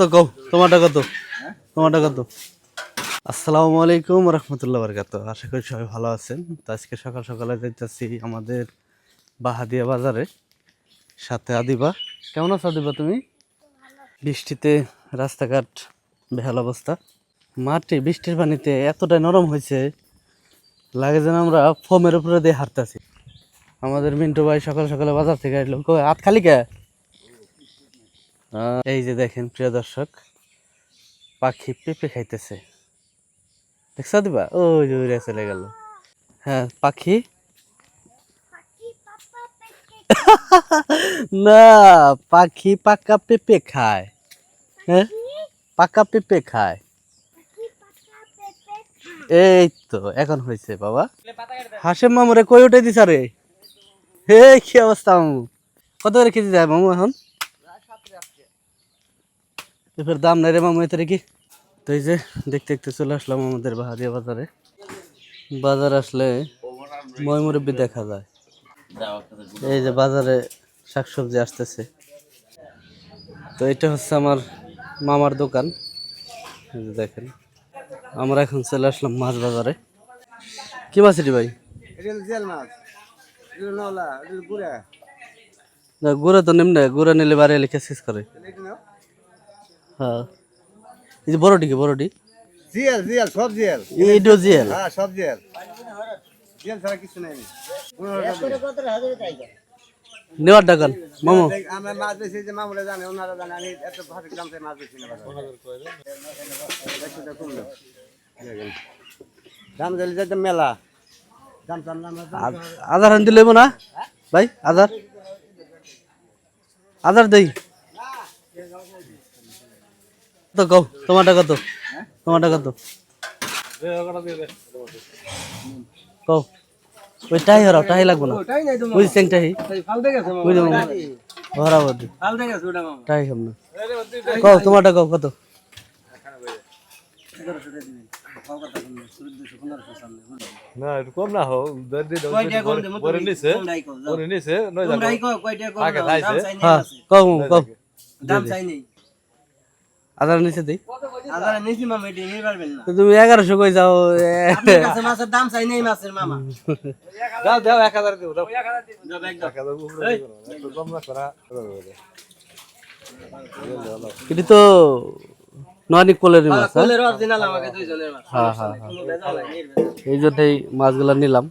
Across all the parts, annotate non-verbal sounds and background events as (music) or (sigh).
কত তোমারটা কত? আসসালামু আলাইকুম রহমতুল্লাহ বরকাত আশা করি সবাই ভালো আছেন। তো আজকে সকাল সকালে যাইতেছি আমাদের বাহাদিয়া বাজারে, সাথে আদিবা। কেমন আছো আদিবা তুমি? বৃষ্টিতে রাস্তাঘাট বেহাল অবস্থা। মাটি বৃষ্টির পানিতে এতটাই নরম হয়েছে, লাগে যেন আমরা ফোমের উপরে দিয়ে হাঁটতেছি। আমাদের মিন্টু ভাই সকাল সকালে বাজার থেকে আসলো। হাত খালি কে? এই যে দেখেন, প্রিয় দর্শক, পাখি পেঁপে খাইতেছে। দেখছ দিবা? যে উড়ে চলে গেল। হ্যাঁ পাখি? (laughs) না, পাখি পাকা পেঁপে খায়। হ্যাঁ? পাকা পেঁপে খায়। এই তো, এখন হয়েছে বাবা। হাসেম মামুরে কই উঠে দিছ রে? হে কি অবস্থা, মামু? কত করে কেজি যায় মামু এখন? পেঁপের দাম নাই রে মামু এতে কি তো এই যে দেখতে দেখতে চলে আসলাম আমাদের বাহারিয়া বাজারে। বাজার আসলে ময়মুরব্বি দেখা যায়। এই যে বাজারে শাকসবজি আসতেছে। তো এটা হচ্ছে আমার মামার দোকান। দেখেন আমরা এখন চলে আসলাম মাছ বাজারে। কি মাছ এটি ভাই? গুড়া। তো নেমনে গুঁড়া নিলে বাড়ি লিখে শেষ করে। হ্যাঁ। এই যে বড়টি কি বড়টি জিয়াল জিয়াল সব জিয়াল এইটো জিয়েল হ্যাঁ সব জিয়াল জিয়াল ছাড়া কিছু নাই। নেওয়ার ডাকান মামু? আমরা মাছ বেশি যে মামুরা জানে ওনারা জানে আমি এত ভাষা গ্রাম থেকে মাছ বেশি না একশো টাকা কমলো দেখেন। দাম দিলে যাইতে মেলা। দাম টাম দাম আ- আধার আনতে লইব না? ভাই আধার? আধার দেই। তো কও তোমারটা কত? তোমারটা কত? কও ওই টাই হরাও টাই লাগবো না। ওই সেং টাই? ওই মামা হরাবো টাই খাম না। কও তোমারটা কও কত? না কম না হোক পরে নিছে পরে নিছে কও মামু, কও আধার নিচে দেই তুমি এগারোশো কই যাও এ, দাও দাও এক হাজার দেবো দাও। এক হাজার কম তো কোলের মাছ হ্যাঁ? হ্যাঁ হ্যাঁ হ্যাঁ। এই জন্যই মাছগুলো নিলাম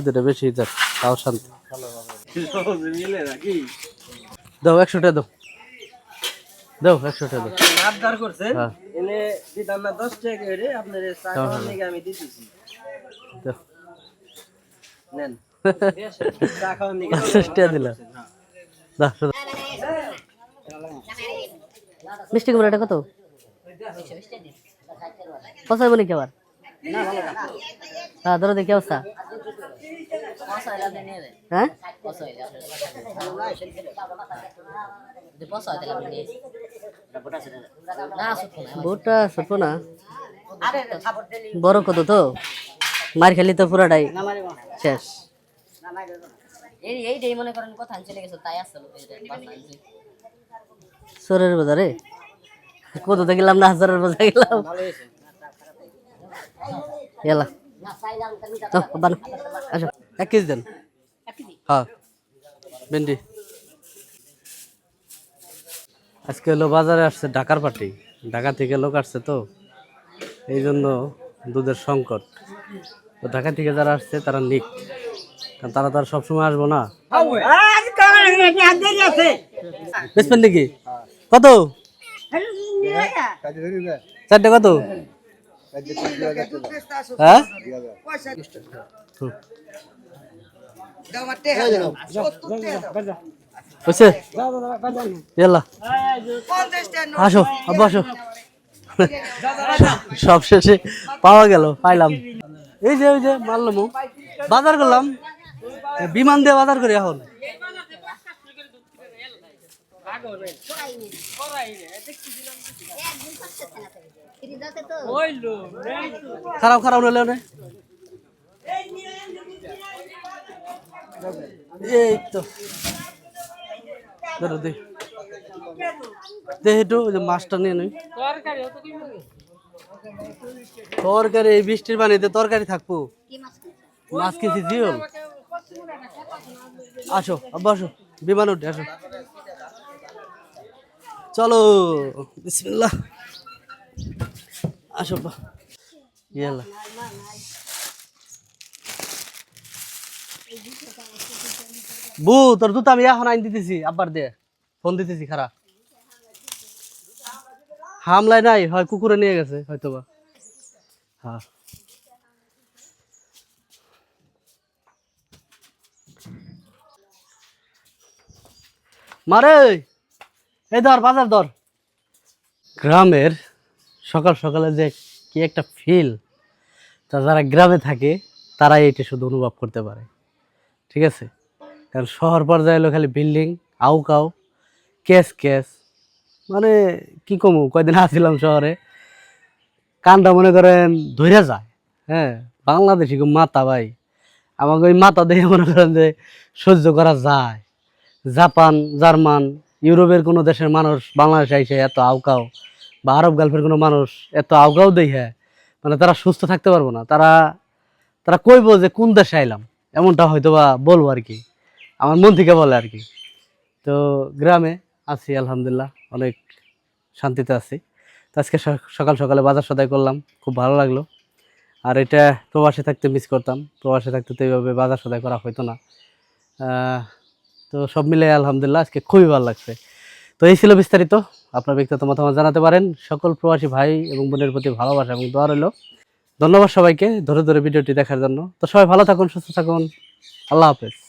দুটো বেশি যাক তাও শান্তি। দাও একশো টাকা দাও। দাও একশো টাকা দাও হ্যাঁ দাও পঞ্চাশ টাকা দিলাম দাও দাও। মিষ্টি কুমড়া এটা কত পচাইব নাকি আবার হ্যাঁ ধরো দেখি অবস্থা হ্যাঁ বোটটা ছোট না। বড় কত তো? মার খেলি তো পুরাটাই। শেষ। সোরের বাজারে? কত গেলাম না হাজারের বাজারে গেলাম? এলা। তো বানো। এক কেজি দেন। হ্যাঁ। ভেন্ডি। আজকে হলো বাজারে আসছে ঢাকার পার্টি। ঢাকা থেকে লোক আসছে তো। এই জন্য দুধের সংকট। তো ঢাকা থেকে যারা আসছে, তারা নিক। কারণ তারা তো আর সবসময় আসব না। বেচবেন নাকি? কত? চারটে কত? হ্যাঁ? এলা আসো আব্বা আসো। সব শেষে পাওয়া গেল পাইলাম। এই যে ওই যে মারলাম বাজার করলাম। বিমান দিয়ে বাজার করি এখন। খারাপ খারাপ হলে না? এই তো। ধরো। দেখি যে মাছটা নিয়ে নই। তরকারি, এই বৃষ্টির পানিতে তরকারি থাকব। মাছ কিনছি জিওল আসো, আব্বা বিমান উঠে, আসো। চলো, বিসমিল্লাহ। আসো ইয়াল্লা। বু, তোর দুটো আমি এখন আইন দিতেছি, আব্বার দে ফোন দিতেছি খারাপ হামলায় নাই, হয় কুকুরে নিয়ে গেছে হয়তো বা হ্যাঁ। মারে! এই ধর, বাজার ধর। গ্রামের সকাল সকালে যে কি একটা ফিল তা যারা গ্রামে থাকে, তারাই এটা শুধু অনুভব করতে পারে। ঠিক আছে? কারণ শহর পর্যায়ে হলো খালি বিল্ডিং আউ কাউ ক্যাশ ক্যাশ মানে কি কমু, কয়দিন আসছিলাম শহরে। কানটা মনে করেন ধরে যায়। হ্যাঁ বাংলাদেশি মাথা ভাই। আমাকে ওই মাথা দেখে মনে করেন যে সহ্য করা যায়। জাপান, জার্মান, ইউরোপের কোনো দেশের মানুষ বাংলাদেশে আইসে এত আউকাও বা আরব গালফের কোনো মানুষ এত আউকাও দেখে মানে তারা সুস্থ থাকতে পারব না। তারা তারা কইব যে কোন দেশে আইলাম? এমনটা হয়তো বা বলব আর কি। আমার মন থেকে বলে আর কি। তো গ্রামে আছি, আলহামদুলিল্লাহ। অনেক শান্তিতে আছি। তো আজকে সকাল সকালে বাজার সদাই করলাম, খুব ভালো লাগল। আর এটা প্রবাসে থাকতে মিস করতাম, প্রবাসে থাকতে তো এইভাবে বাজার সদাই করা হতো না। তো সব মিলে আলহামদুলিল্লাহ আজকে খুবই ভালো লাগছে। তো এই ছিল বিস্তারিত, আপনার ব্যক্তিগত মতামত জানাতে পারেন। সকল প্রবাসী ভাই এবং বোনের প্রতি ভালোবাসা এবং দোয়া রইল। ধন্যবাদ সবাইকে ধরে ধরে ভিডিওটি দেখার জন্য। তো সবাই ভালো থাকুন, সুস্থ থাকুন। আল্লাহ হাফেজ।